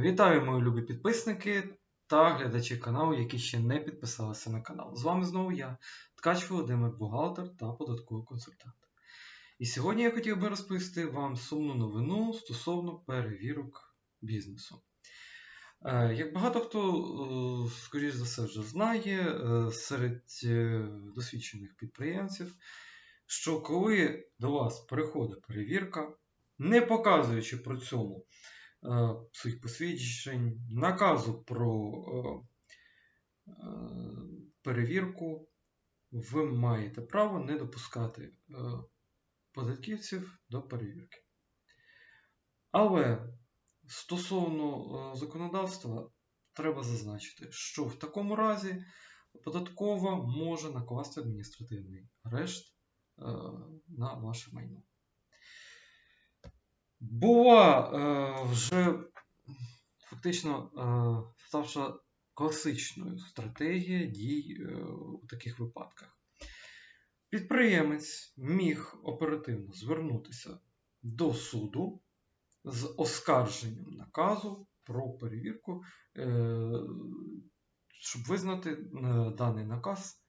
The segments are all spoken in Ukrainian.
Вітаю, мої любі підписники та глядачі каналу, які ще не підписалися на канал. З вами знову я, Ткач Володимир, бухгалтер та податковий консультант. І сьогодні я хотів би розповісти вам сумну новину стосовно перевірок бізнесу. Е, Як багато хто, е, скоріш за все, вже знає е, серед досвідчених підприємців, що коли до вас приходить перевірка, не показуючи при цьому е, своїх посвідчень, наказу про е, е, перевірку, ви маєте право не допускати е, податківців до перевірки. Але стосовно е, законодавства, треба зазначити, що в такому разі податкова може накласти адміністративний арешт е, на ваше майно. Була е, вже фактично е, ставша класичною стратегія дій е, у таких випадках. Підприємець міг оперативно звернутися до суду з оскарженням наказу про перевірку, щоб визнати даний наказ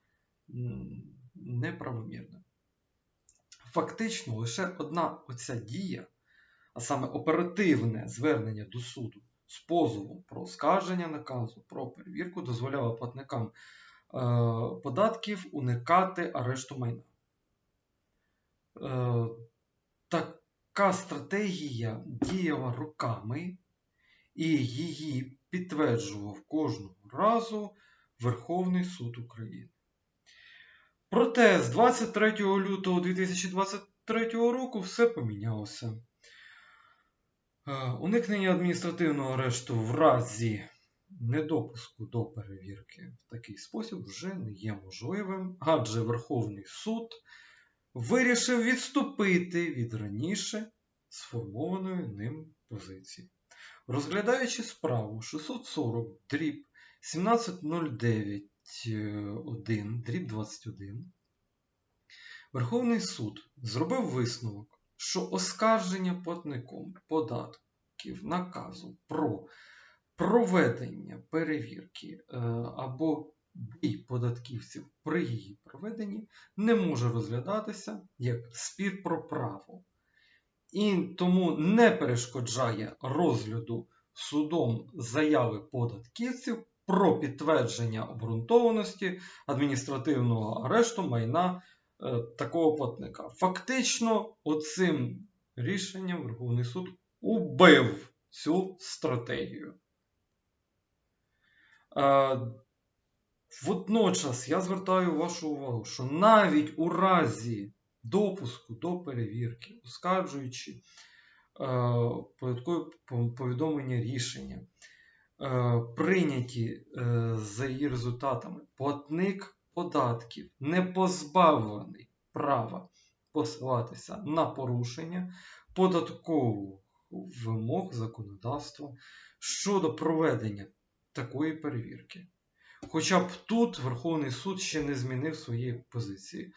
неправомірним. Фактично, лише одна оця дія, а саме оперативне звернення до суду з позовом про оскарження наказу про перевірку дозволяла платникам е, податків уникати арешту майна. Е, така стратегія діяла роками, і її підтверджував кожного разу Верховний суд України. Проте з 23 лютого 2023 року все помінялося. Е, Уникнення адміністративного арешту в разі недопуску до перевірки в такий спосіб вже не є можливим, адже Верховний суд вирішив відступити від раніше сформованої ним позиції. Розглядаючи справу 640 дріб 1709 дріб 21, Верховний суд зробив висновок, що оскарження платником податків наказу про проведення перевірки е, або дій податківців при її проведенні не може розглядатися як спір про право. І тому не перешкоджає розгляду судом заяви податківців про підтвердження обґрунтованості адміністративного арешту майна такого платника. Фактично, оцим рішенням Верховний суд убив цю стратегію. Е, Водночас я звертаю вашу увагу, що навіть у разі допуску до перевірки, оскаржуючи е, податкові повідомлення рішення, е, прийняті е, за її результатами, платник податків не позбавлений права посилатися на порушення податкових вимог законодавства щодо проведення такої перевірки. Хоча б тут Верховний суд ще не змінив своєї позиції.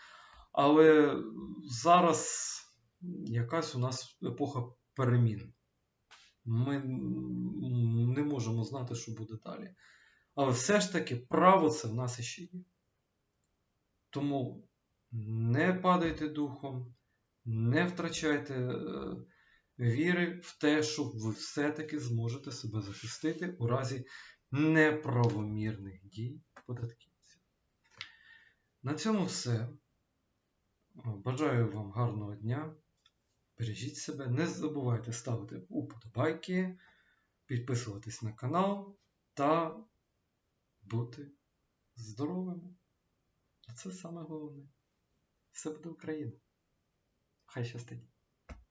Але зараз якась у нас епоха перемін. Ми не можемо знати, що буде далі. Але все ж таки право це в нас іще є. Тому не падайте духом, не втрачайте е, віри в те, що ви все-таки зможете себе захистити у разі неправомірних дій податківців. На цьому все. Бажаю вам гарного дня. Бережіть себе, не забувайте ставити уподобайки, підписуватись на канал та бути здоровими. Це саме головне. Все буде Україна. Хай щастить!